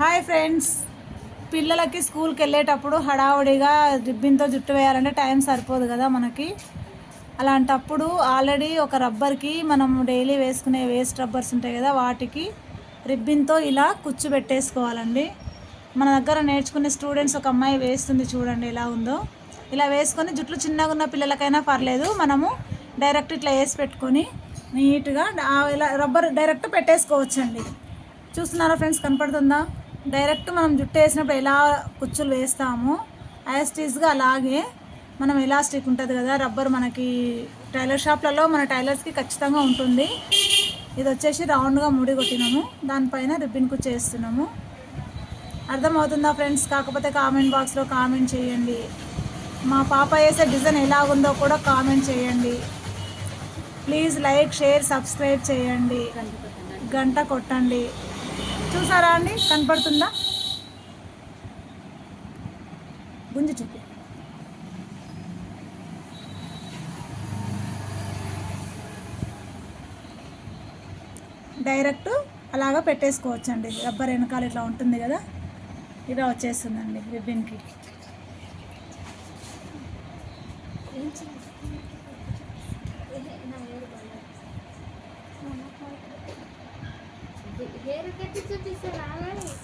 Hi friends. పిల్లలకి స్కూల్కి వెళ్ళేటప్పుడు హడావుడిగా రిబ్బిన్తో జుట్టు వేయాలంటే టైం సరిపోదు కదా మనకి. అలాంటప్పుడు ఆల్రెడీ ఒక రబ్బర్కి మనం డైలీ వేసుకునే వేస్ట్ రబ్బర్స్ ఉంటాయి కదా వాటికి రిబ్బిన్తో ఇలా కుచ్చు పెట్టేసుకోవాలండి. మన దగ్గర నేర్చుకునే స్టూడెంట్స్ ఒక అమ్మాయి వేస్తుంది చూడండి ఎలా ఉందో. ఇలా వేసుకొని జుట్లు చిన్నగా ఉన్న పిల్లలకైనా పర్లేదు మనము డైరెక్ట్ ఇట్లా వేసి పెట్టుకొని నీట్గా ఇలా రబ్బర్ డైరెక్ట్ పెట్టేసుకోవచ్చండి. చూస్తున్నారా ఫ్రెండ్స్ కనపడుతుందా? డైరెక్ట్ మనం జుట్టు వేసినప్పుడు ఎలా కుచ్చులు వేస్తామో యాస్టీస్గా అలాగే మనం ఎలాస్టిక్ ఉంటుంది కదా రబ్బర్ మనకి టైలర్ షాప్లలో మన టైలర్స్కి ఖచ్చితంగా ఉంటుంది. ఇది వచ్చేసి రౌండ్గా ముడి కొట్టినాము దానిపైన రిబ్బిన్ కుచ్చు వేస్తున్నాము అర్థమవుతుందా ఫ్రెండ్స్ కాకపోతే కామెంట్ బాక్స్లో కామెంట్ చేయండి. మా పాప వేసే డిజైన్ ఎలా ఉందో కూడా కామెంట్ చేయండి. ప్లీజ్ లైక్ షేర్ సబ్స్క్రైబ్ చేయండి. గంట కొట్టండి. చూసారా అండి? కనపడుతుందా? గుంజి చూపి. డైరెక్ట్ అలాగా పెట్టేసుకోవచ్చండి. రబ్బర్ వెనకాల ఇట్లా ఉంటుంది కదా? ఇలా వచ్చేస్తుందండి రిబ్బిన్కి. హెయిర్ కట్ చూపిస్తాను